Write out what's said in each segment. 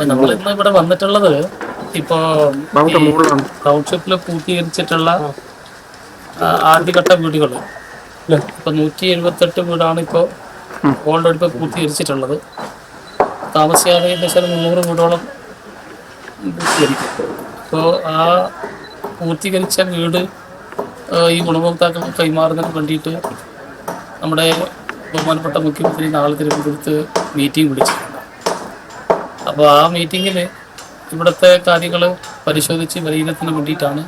അപ്പൊ നമ്മൾ ഇന്ന് ഇവിടെ വന്നിട്ടുള്ളത് ഇപ്പോ ടൗൺഷിപ്പിൽ പൂർത്തീകരിച്ചിട്ടുള്ള ആദ്യഘട്ട വീടുകൾ ഇപ്പൊ നൂറ്റി എഴുപത്തെട്ട് വീടാണ് ഇപ്പോൾ ഓൾറെഡി എടുപ്പ് പൂർത്തീകരിച്ചിട്ടുള്ളത്. താമസിയാതെ ഏകദേശം മുന്നൂറ് വീടോളം പൂർത്തീകരിക്കും. അപ്പോൾ ആ പൂർത്തീകരിച്ച വീട് ഈ ഗുണഭോക്താക്കൾക്ക് കൈമാറുന്നതിന് വേണ്ടിയിട്ട് നമ്മുടെ ബഹുമാനപ്പെട്ട മുഖ്യമന്ത്രി നാളെ തിരുവനന്തപുരത്ത് മീറ്റിംഗ് വിളിച്ചിട്ടുണ്ട്. അപ്പോൾ ആ മീറ്റിങ്ങിൽ ഇവിടുത്തെ കാര്യങ്ങൾ പരിശോധിച്ച് വിലയിരുത്തുന്ന വേണ്ടിയിട്ടാണ്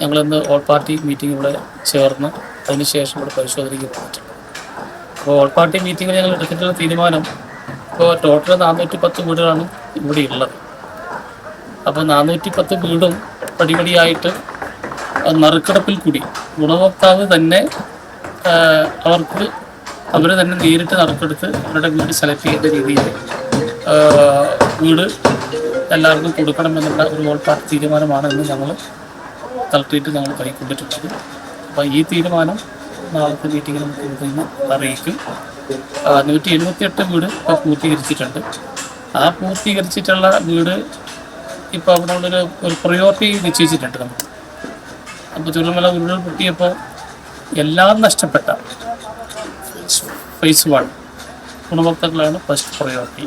ഞങ്ങളിന്ന് ഓൾ പാർട്ടി മീറ്റിംഗ് ഇവിടെ ചേർന്ന് അതിനുശേഷം ഇവിടെ പരിശോധനയ്ക്ക് പോയിട്ടുണ്ട്. അപ്പോൾ ഓൾ പാർട്ടി മീറ്റിങ്ങിൽ ഞങ്ങൾ എടുത്തിട്ടുള്ള തീരുമാനം ഇപ്പോൾ ടോട്ടൽ നാനൂറ്റി പത്ത് വീടുകളാണ് ഇവിടെ ഉള്ളത്. അപ്പോൾ നാനൂറ്റി പത്ത് വീടും പടിപടിയായിട്ട് നറുക്കെടുപ്പിൽ കൂടി ഗുണഭോക്താവ് തന്നെ അവർക്ക് അവർ തന്നെ നേരിട്ട് നറുക്കെടുത്ത് അവരുടെ വീട് സെലക്ട് ചെയ്യേണ്ട രീതിയിൽ വീട് എല്ലാവർക്കും കൊടുക്കണമെന്നുള്ള ഒരു ഓൾപ്പാട്ട് തീരുമാനമാണ് ഇന്ന് ഞങ്ങൾ തളർത്തിയിട്ട് ഞങ്ങൾ കൈക്കൊണ്ടിട്ടുള്ളത് അപ്പോൾ ഈ തീരുമാനം നാളത്തെ മീറ്റിങ്ങിൽ നമുക്ക് ഇന്ന് അറിയിക്കും. നൂറ്റി എഴുപത്തിയെട്ട് വീട് ഇപ്പോൾ പൂർത്തീകരിച്ചിട്ടുണ്ട്. ആ പൂർത്തീകരിച്ചിട്ടുള്ള വീട് ഇപ്പോൾ അവിടെ ഉള്ളൊരു ഒരു പ്രയോറിറ്റി നിശ്ചയിച്ചിട്ടുണ്ട് നമുക്ക്. അപ്പോൾ ചുരുമല ഉരുൾ പൊട്ടിയപ്പോൾ എല്ലാം നഷ്ടപ്പെട്ട ഫേസ് വൺ ഗുണഭോക്താക്കളാണ് ഫസ്റ്റ് പ്രയോറിറ്റി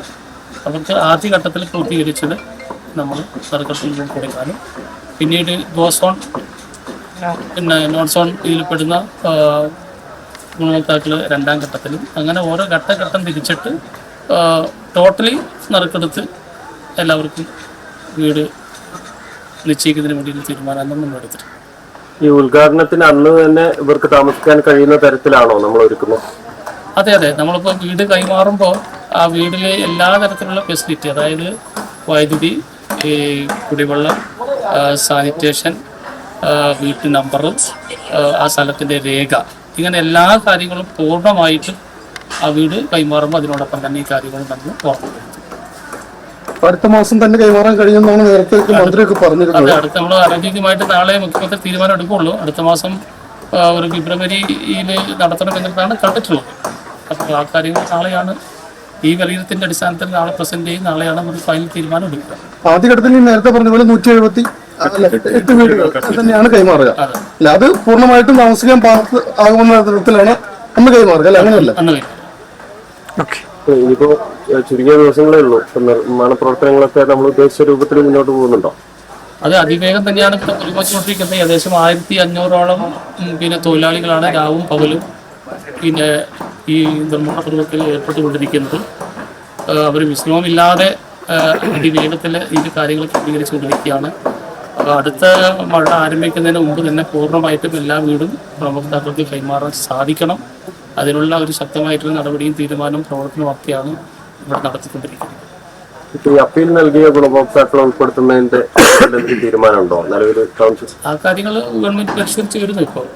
അവർക്ക് ആദ്യഘട്ടത്തിൽ പൂർത്തീകരിച്ചത് നമ്മൾ സർക്കത്തിൽ കൊടുക്കാനും. പിന്നീട് ഗോസോൺ പിന്നെ നോൺ സോൺ ഇതിൽപ്പെടുന്ന ഗുണഭോക്താക്കൾ രണ്ടാം ഘട്ടത്തിലും. അങ്ങനെ ഓരോ ഘട്ടഘട്ടം തിരിച്ചിട്ട് ടോട്ടലി നറുക്കെടുത്ത് എല്ലാവർക്കും വീട് നിശ്ചയിക്കുന്നതിന് വേണ്ടി തീരുമാനമാണ് നമ്മൾ എടുത്തിട്ടുണ്ട് ഈ ഉദ്ഘാടനത്തിന് അന്ന് തന്നെ ഇവർക്ക് താമസിക്കാൻ കഴിയുന്ന തരത്തിലാണോ നമ്മൾ ഒരുക്കുന്നത്? അതെ അതെ. നമ്മളിപ്പോൾ വീട് കൈമാറുമ്പോൾ ആ വീടിലെ എല്ലാ തരത്തിലുള്ള ഫെസിലിറ്റി അതായത് വൈദ്യുതി ഈ കുടിവെള്ളം സാനിറ്റേഷൻ വീട്ടു നമ്പർ ആ സ്ഥലത്തിന്റെ രേഖ ഇങ്ങനെ എല്ലാ കാര്യങ്ങളും പൂർണമായിട്ടും ആ വീട് കൈമാറുമ്പോൾ അതിനോടൊപ്പം തന്നെ ഈ കാര്യങ്ങളും നമ്മൾ ഓർമ്മ അടുത്ത മാസം തന്നെ കൈമാറാൻ കഴിയുമെന്നാണ് നേരത്തെ മന്ത്രിയൊക്കെ പറഞ്ഞിരുന്നത് അതെ അടുത്ത നമ്മൾ ഔദ്യോഗികമായിട്ട് നാളെ മുഖ്യമന്ത്രി തീരുമാനം എടുക്കുള്ളൂ അടുത്ത മാസം ഒരു ഫെബ്രുവരിയിൽ നടത്തണമെന്നിട്ടാണ് കണ്ടിട്ടുള്ളത്. അപ്പോൾ ആ കാര്യങ്ങൾ നാളെയാണ് ഈ വിലയിരുത്തിന്റെ അടിസ്ഥാനത്തിൽ നാളെ പ്രസന്റ് ചെയ്യും. നാളെയാണ് നമ്മൾ ഫൈനൽ തീരുമാനം എടുക്കുക. ആദ്യഘട്ടത്തിൽ നേരത്തെ പറഞ്ഞ പോലെ നൂറ്റി എഴുപത്തി എട്ട് വീടുകൾ തന്നെയാണ് കൈമാറുക. അല്ല അത് പൂർണമായിട്ടും താമസിക്കാൻ പാകത്ത് ആകുന്ന തരത്തിലാണ് അന്ന് കൈമാറുക അല്ല? അങ്ങനെയല്ല? ഇനിയിപ്പോ ചുരുങ്ങിയ ദിവസങ്ങളേ ഉള്ളൂ. നിർമ്മാണ പ്രവർത്തനങ്ങളൊക്കെ നമ്മൾ ഉദ്ദേശിച്ച രൂപത്തിൽ മുന്നോട്ട് പോകുന്നുണ്ടോ? അത് അതിവേഗം തന്നെയാണ് ഇപ്പോൾ പുതുമച്ചുകൊണ്ടിരിക്കുന്നത് ഏകദേശം ആയിരത്തി അഞ്ഞൂറോളം പിന്നെ തൊഴിലാളികളാണ് രാവും പകലും. പിന്നെ ഈ നിർമ്മാണ പ്രവർത്തനത്തിൽ ഏർപ്പെട്ടുകൊണ്ടിരിക്കുന്നത് അവർ വിശ്രമമില്ലാതെ അതിവേഗത്തിൽ ഈ കാര്യങ്ങൾ ക്രമീകരിച്ചുകൊണ്ടിരിക്കുകയാണ്. അടുത്ത മഴ ആരംഭിക്കുന്നതിന് മുമ്പ് തന്നെ പൂർണമായിട്ടും എല്ലാ വീടും ഗുണഭോക്താക്കൾക്ക് കൈമാറാൻ സാധിക്കണം. അതിനുള്ള ഒരു ശക്തമായിട്ടുള്ള നടപടിയും തീരുമാനവും പ്രവർത്തനമൊക്കെയാണ് ഇവിടെ നടത്തിക്കൊണ്ടിരിക്കുന്നത്. ഈ അപ്പീൽ നൽകിയ ഗുണഭോക്താക്കളെ ഉൾപ്പെടുത്തുന്നതിന്റെ എന്തെങ്കിലും തീരുമാനമുണ്ടോ? നിലവിൽ ആ കാര്യങ്ങൾ ഗവൺമെന്റ് പരിശോധിച്ച് വരുന്നു ഇപ്പോൾ